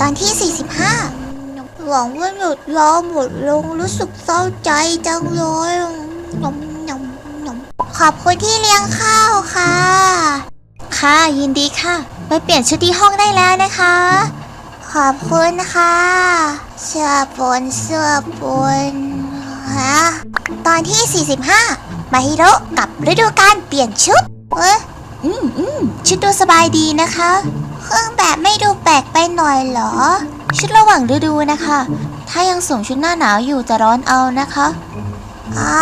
ตอนที่ 45 หวังว่าหยุดยอหมดลงรู้สึกเศร้าใจจังเลยยำยำยำขอบคุณที่เลี้ยงข้าวค่ะ ค่ะยินดีค่ะ ไปเปลี่ยนชุดที่ห้องได้แล้วนะคะ ขอบคุณค่ะเสื้อบนเสื้อบนฮะตอนที่ 45 มาฮิโร่กับฤดูการเปลี่ยนชุด เอ๊ะอืมอืมชุดดูสบายดีนะคะ เครื่องแบบไม่ดูแปลกไปหน่อยเหรอ ชุดระหว่างฤดูนะคะ ถ้ายังสวมชุดหน้าหนาวอยู่จะร้อนเอานะคะอ๋อ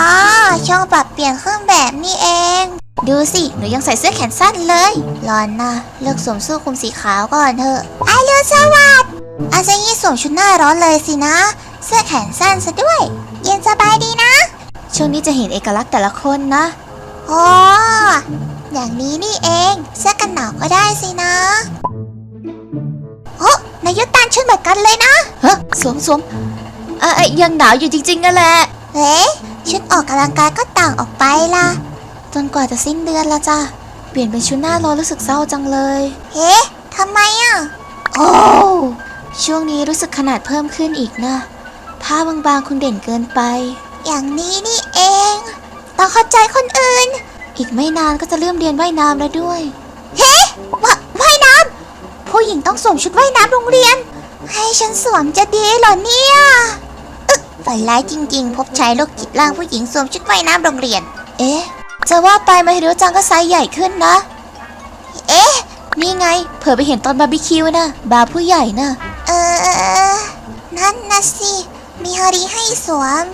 ช่องปรับเปลี่ยนเครื่องแบบนี่เอง ดูสิ หนูยังใส่เสื้อแขนสั้นเลยร้อนนะเลือกสวมเสื้อคลุมสีขาวก่อนเถอะไอเลือสวัสดอาซายี่สวมชุดหน้าร้อนเลยสินะ เสื้อแขนสั้นซะด้วย เย็นสบายดีนะ ช่วงนี้จะเห็นเอกลักษณ์แต่ละคนนะอ๋ออย่างนี้นี่เอง เสื้อกันหนาวก็ได้สินะ นายยุตันชุดเหมือนกันเลยนะเฮ้สวมสวมเอ่อยังหนาวอยู่จริงๆนั่นแหละเฮ้ชุดออกกำลังกายก็ต่างออกไปล่ะ จนกว่าจะสิ้นเดือนละจ้ะ เปลี่ยนเป็นชุดหน้าร้อนรู้สึกเศร้าจังเลย เฮ้ทำไมอะ โอ้ช่วงนี้รู้สึกขนาดเพิ่มขึ้นอีกนะ ผ้าบางๆคุณเด่นเกินไป อย่างนี้นี่เอง ต้องเข้าใจคนอื่น อีกไม่นานก็จะเริ่มเรียนว่ายน้ำแล้วด้วย เฮ้วะว่ายน้ำ ผู้หญิงต้องสวมชุดว่ายน้ำโรงเรียน ให้ฉันสวมจะดีเหรอเนี่ยอึ๊ะฝันร้ายจริงๆ พบชายโรคจิตร่างผู้หญิงสวมชุดว่ายน้ำโรงเรียน เอ๊ะ จะว่าไปมาฮิโรจังก็ไซส์ใหญ่ขึ้นนะ เอ๊ะ นี่ไง เผื่อไปเห็นตอนบาร์บีคิวนะบาร์ผู้ใหญ่นะเออ นั่นนะสิ มีฮาริให้สวม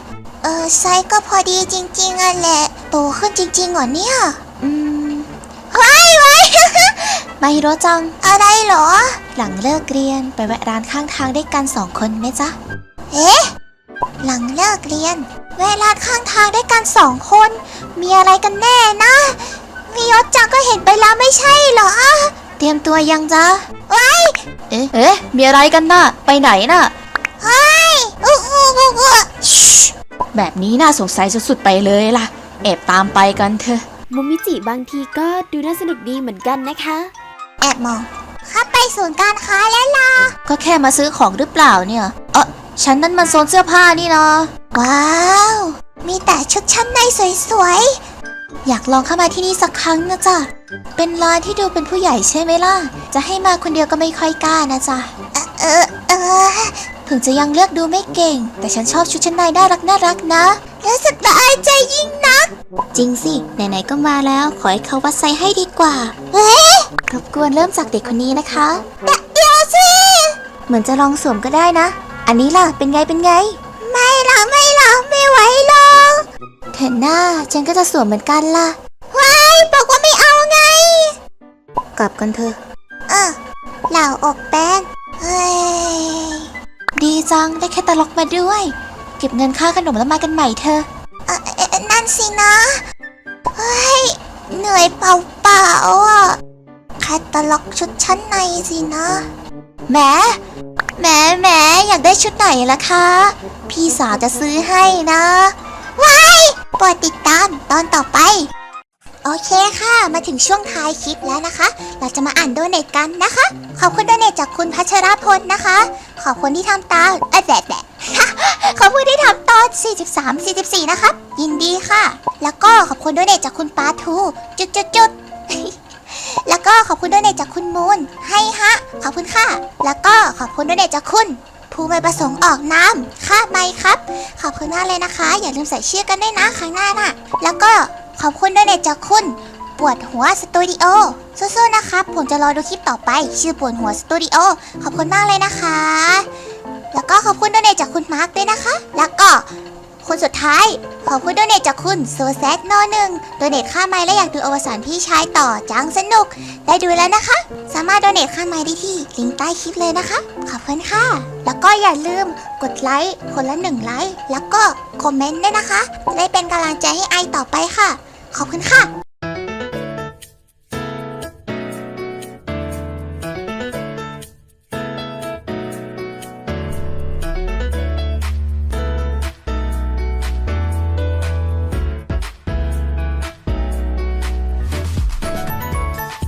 เออไซส์ก็พอดีจริงๆอะแหละ โตขึ้นจริงๆเหรอเนี่ย อืมว้ายว้ย มาฮิโร่จัง อะไรเหรอ หลังเลิกเรียนไปแวะร้านข้างทางด้วยกันสองคนไหมจ๊ะ เอ๊ะ หลังเลิกเรียนเวลาข้างทางด้วยกันสองคน มีอะไรกันแน่นะมียศจังก็เห็นไปแล้วไม่ใช่เหรอ เตรียมตัวยังจ๊ะว้ายเอ๊ะเอ๊ะมีอะไรกันน่ะ ไปไหนน่ะเฮ้ยอู้อู้อู้อู้แบบนี้น่าสงสัยสุดๆไปเลยล่ะแอบตามไปกันเถอะมุมมิจิบางทีก็ดูน่าสนุกดีเหมือนกันนะคะ แอบมองเข้าไปศูนย์การค้าแล้วล่ะ ก็แค่มาซื้อของหรือเปล่าเนี่ยเออฉันนั่นมันโซนเสื้อผ้านี่นะว้าว มีแต่ชุดชั้นในสวยอยากลองเข้ามาที่นี่สักครั้งนะจ๊ะ เป็นร้านที่ดูเป็นผู้ใหญ่ใช่ไหมล่ะ จะให้มาคนเดียวก็ไม่ค่อยกล้านะจ๊ะๆเออเออถึงจะยังเลือกดูไม่เก่ง แต่ฉันชอบชุดชั้นในน่ารักน่ารักนะรู้สึกละอายใจยิ่งนัก จริงสิ ไหนๆก็มาแล้ว ขอให้เขาวัดไซส์ให้ดีกว่า เฮ้ย รบกวนเริ่มจากเด็กคนนี้นะคะเดี๋ยวสิเหมือนจะลองสวมก็ได้นะ อันนี้ล่ะเป็นไงเป็นไง ไม่ละไม่ละไม่ไหวหรอกเห็นหน้าฉันก็จะสวมเหมือนกันล่ะว้ายบอกว่าไม่เอาไง กลับกันเถอะเออเหล่าอกแป้นเฮ้ยดีจังได้แคตตาล็อกมาด้วย เก็บเงินค่าขนมแล้วมากันใหม่เธอะเอ่อเอ่อนั่นสินะ เฮ้ยเหนื่อยเปล่าๆอะแค ตล็อกชุดชั้นในสินะแหมแหมแหมอยากได้ชุดไหนล่ะคะ พี่สาวจะซื้อให้นะว้ายโปรดติดตามตอนต่อไป โอเคค่ะ มาถึงช่วงท้ายคลิปแล้วนะคะ เราจะมาอ่านโดเนทกันนะคะ ขอบคุณโดเนทจากคุณพัชรพลนะคะ ขอบคุณที่ทำตาเอ้ยแบบแบบขอบคุณที่ทำตอน 43 44 นะคะ ยินดีค่ะ แล้วก็ขอบคุณโดเนทจากคุณปาทู จุดจุดจุด แล้วก็ขอบคุณโดเนจากคุณมูนให้ฮะ ขอบคุณค่ะ แล้วก็ขอบคุณโดเนจากคุณ ผู้ไม่ประสงค์ออกนามค่าไมครับ ขอบคุณมากเลยนะคะ อย่าลืมใส่ชื่อกันด้วยนะครั้งหน้าน่ะ แล้วก็ขอบคุณด้วยเนจากคุณ ปวดหัวสตูดิโอสู้ๆนะครับ ผมจะรอดูคลิปต่อไป ชื่อปวดหัวสตูดิโอขอบคุณมากเลยนะคะ แล้วก็ขอบคุณด้วยเนจากคุณมาร์คด้วยนะคะ แล้วก็ คนสุดท้าย ขอบคุณด้วยเนตจากคุณโซแซดโนหนึ่งโดเนตค่าไม้และอยากดูอวสานพี่ชายต่อจังสนุก ได้ดูแล้วนะคะ สามารถโดเนทค่าไม้ได้ที่ลิงก์ใต้คลิปเลยนะคะ ขอบคุณค่ะ แล้วก็อย่าลืมกดไลค์คนละหนึ่งไลค์แล้วก็คอมเมนต์ด้วยนะคะจะได้เป็นกำลังใจให้ไอต่อไปค่ะ ขอบคุณค่ะ